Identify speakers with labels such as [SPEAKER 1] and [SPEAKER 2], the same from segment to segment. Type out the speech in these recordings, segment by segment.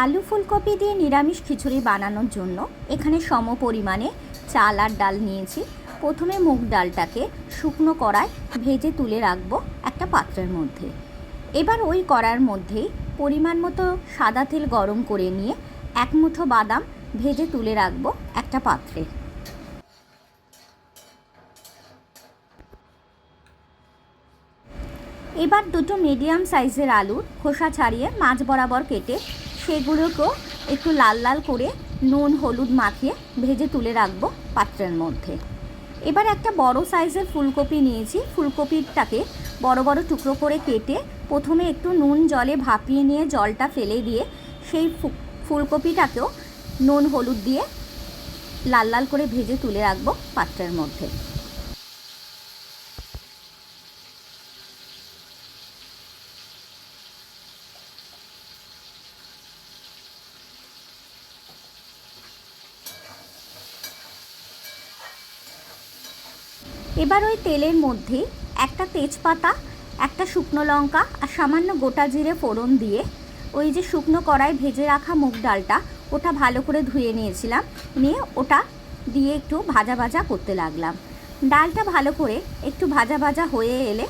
[SPEAKER 1] আলু ফুলকপি দিয়ে নিরামিষ খিচুড়ি বানানোর জন্য এখানে সম পরিমাণে চাল আর ডাল নিয়েছি। প্রথমে মুগ ডালটাকে শুকনো কড়ায় ভেজে তুলে রাখব একটা পাত্রের মধ্যে। এবার ওই কড়ার মধ্যেই পরিমাণ মতো সাদা তেল গরম করে নিয়ে এক মুঠো বাদাম ভেজে তুলে রাখব একটা পাত্রে। এবার দুটো মিডিয়াম সাইজের আলু খোসা ছাড়িয়ে মাছ বরাবর কেটে সেগুলোকেও একটু লাল লাল করে নুন, হলুদ মাখিয়ে ভেজে তুলে রাখব পাত্রের মধ্যে। এবার একটা বড় সাইজের ফুলকপি নিয়েছি। ফুলকপিটাকে বড় বড় টুকরো করে কেটে প্রথমে একটু নুন জলে ভাপিয়ে নিয়ে জলটা ফেলে দিয়ে সেই ফুলকপিটাকেও নুন, হলুদ দিয়ে লাল লাল করে ভেজে তুলে রাখব পাত্রের মধ্যে। এবার ওই তেলের মধ্যে একটা তেজপাতা, একটা শুকনো লঙ্কা আর সামান্য গোটা জিরে ফোড়ন দিয়ে ওই যে শুকনো কড়াই ভেজে রাখা মুগ ডালটা, ওটা ভালো করে ধুয়ে নিয়েছিলাম। নিয়ে ওটা দিয়ে একটু ভাজা ভাজা করতে লাগলাম। ডালটা ভালো করে একটু ভাজা ভাজা হয়ে এলে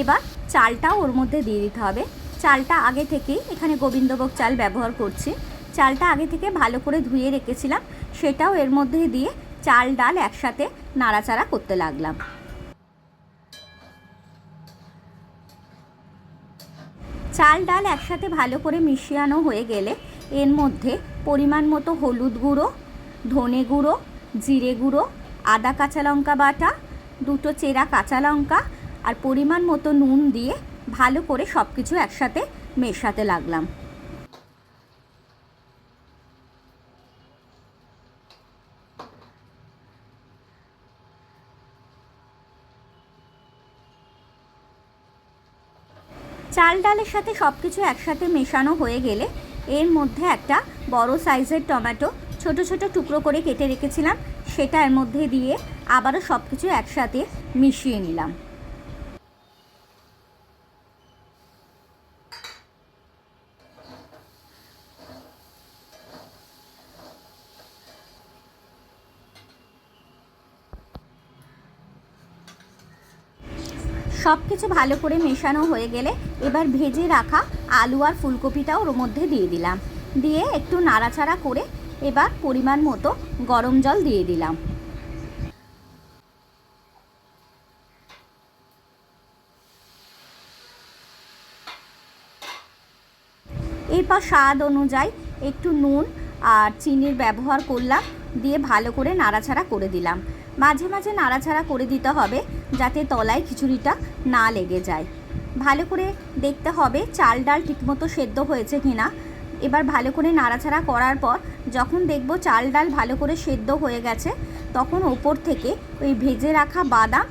[SPEAKER 1] এবার চালটাও ওর মধ্যে দিয়ে দিতে হবে। চালটা আগে থেকেই, এখানে গোবিন্দভোগ চাল ব্যবহার করছি। চালটা আগে থেকে ভালো করে ধুয়ে রেখেছিলাম, সেটাও এর মধ্যে দিয়ে চাল, ডাল একসাথে নাড়াচাড়া করতে লাগলাম। চাল ডাল একসাথে ভালো করে মিশিয়ানো হয়ে গেলে এর মধ্যে পরিমাণ মতো হলুদ গুঁড়ো, ধনে গুঁড়ো, জিরে গুঁড়ো, আদা কাঁচা লঙ্কা বাটা, দুটো চেরা কাঁচা লঙ্কা আর পরিমাণ মতো নুন দিয়ে ভালো করে সব কিছু একসাথে মেশাতে লাগলাম। চাল ডালের সাথে সব কিছু একসাথে মেশানো হয়ে গেলে এর মধ্যে একটা বড় সাইজের টমেটো ছোট ছোট টুকরো করে কেটে রেখেছিলাম, সেটা এর মধ্যে দিয়ে আবারও সব কিছু একসাথে মিশিয়ে নিলাম। সব কিছু ভালো করে মেশানো হয়ে গেলে এবার ভেজে রাখা আলু আর ফুলকপিটাও ওর মধ্যে দিয়ে দিলাম। দিয়ে একটু নাড়াচাড়া করে এবার পরিমাণ মতো গরম জল দিয়ে দিলাম। এরপর স্বাদ অনুযায়ী একটু নুন আর চিনির ব্যবহার করলাম, দিয়ে ভালো করে নাড়াচাড়া করে দিলাম। মাঝে মাঝে নাড়াচাড়া করে দিতে হবে যাতে তলায় খিচুড়িটা না লেগে যায়। ভালো করে দেখতে হবে চাল ডাল ঠিকমতো সেদ্ধ হয়েছে কি না এবার ভালো করে নাড়াচাড়া করার পর যখন দেখব চাল ডাল ভালো করে সেদ্ধ হয়ে গেছে, তখন ওপর থেকে ওই ভেজে রাখা বাদাম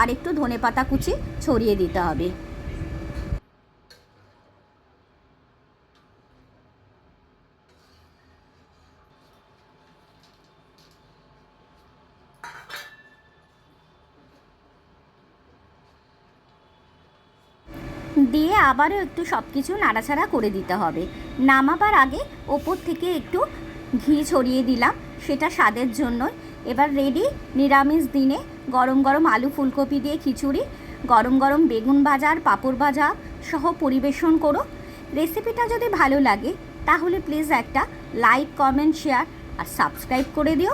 [SPEAKER 1] আর একটু ধনে পাতা কুচি ছড়িয়ে দিতে হবে। দিয়ে আবারও একটু সব কিছু নাড়াচাড়া করে দিতে হবে। নামাবার আগে ওপর থেকে একটু ঘি ছড়িয়ে দিলাম, সেটা স্বাদের জন্য এবার রেডি নিরামিষ দিনে গরম গরম আলু ফুলকপি দিয়ে খিচুড়ি, গরম গরম বেগুন ভাজা আর পাঁপড় ভাজা সহ পরিবেশন করো। রেসিপিটা যদি ভালো লাগে, তাহলে প্লিজ একটা লাইক কমেন্ট শেয়ার আর সাবস্ক্রাইব করে দিও।